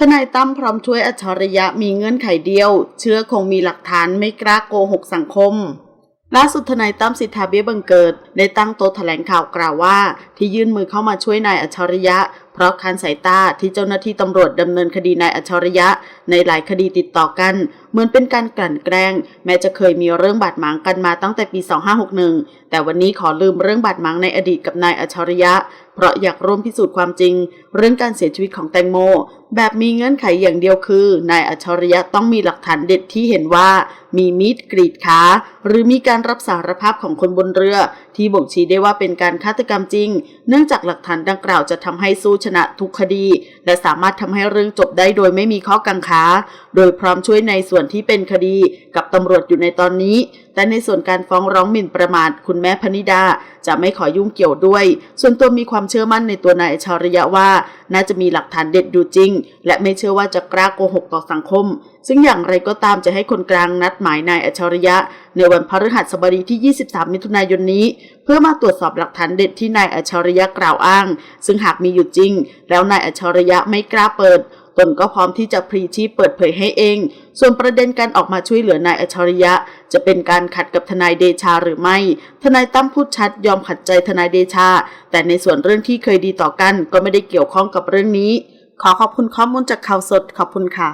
ทนายตั้มพร้อมช่วยอัจฉริยะมีเงื่อนไขเดียว เชื่อคงมีหลักฐานไม่กล้าโกหกสังคมล่าสุดทนายตั้มสิทธาเบี้ยบังเกิด ได้ตั้งโต๊ะแถลงข่าวกล่าวว่า ที่ยื่นมือเข้ามาช่วยนายอัจฉริยะ เพราะคันสายตาที่เจ้าหน้าที่ตำรวจดำเนินคดีนายอัจฉริยะ ในหลายคดีติดต่อกัน เหมือนเป็นการกลั่นแกล้ง แม้จะเคยมีเรื่องบาดหมางกันมาตั้งแต่ปี 2561 แต่วันนี้ขอลืมเรื่องบาดหมางในอดีตกับนายอัจฉริยะ เพราะอยากร่วมพิสูจน์ความจริง เรื่องการเสียชีวิตของแตงโม แบบมีเงื่อนไขอย่างเดียวคือนายอัจฉริยะต้องมีหลักฐานเด็ดที่เห็นว่า มีมีดกรีดขาหรือมีการรับสารภาพของคนบนเรือ ที่บ่งชี้ได้ว่าเป็นการฆาตกรรมจริง เนื่องจากหลักฐานดังกล่าวจะทำให้สู้ชนะทุกคดี และสามารถทำให้เรื่องจบได้โดยไม่มีข้อกังขา โดยพร้อมช่วยในส่วนที่เป็นคดีกับตำรวจอยู่ในตอนนี้ แต่ในส่วนการฟ้องร้องหมิ่นประมาทคุณแม่พนิดาจะไม่ขอยุ่งเกี่ยวด้วย ส่วนตัวมีความเชื่อมั่นในตัวนายชาริยะว่า น่าจะมีหลักฐานเด็ดอยู่จริง และไม่เชื่อว่าจะกล้าโกหกต่อสังคม ซึ่งอย่างไรก็ตามจะให้คนกลางนัดหมายนายอัจฉริยะ ในวันพฤหัสบดีที่ 23 มิถุนายนนี้ เพื่อมาตรวจสอบหลักฐานเด็ดที่นายอัจฉริยะกล่าวอ้าง ซึ่งหากมีอยู่จริง แล้วนายอัจฉริยะไม่กล้าเปิด ตนก็พร้อมที่จะพรีชีพเปิดเผยให้เอง ส่วนประเด็นการออกมาช่วยเหลือนายอัจฉริยะ จะเป็นการขัดกับทนายเดชาหรือไม่ ทนายตั้มพูดชัดยอมขัดใจทนายเดชา แต่ในส่วนเรื่องที่เคยดีต่อกัน ก็ไม่ได้เกี่ยวข้องกับเรื่องนี้ ขอขอบคุณข้อมูลจากข่าวสดขอบคุณค่ะ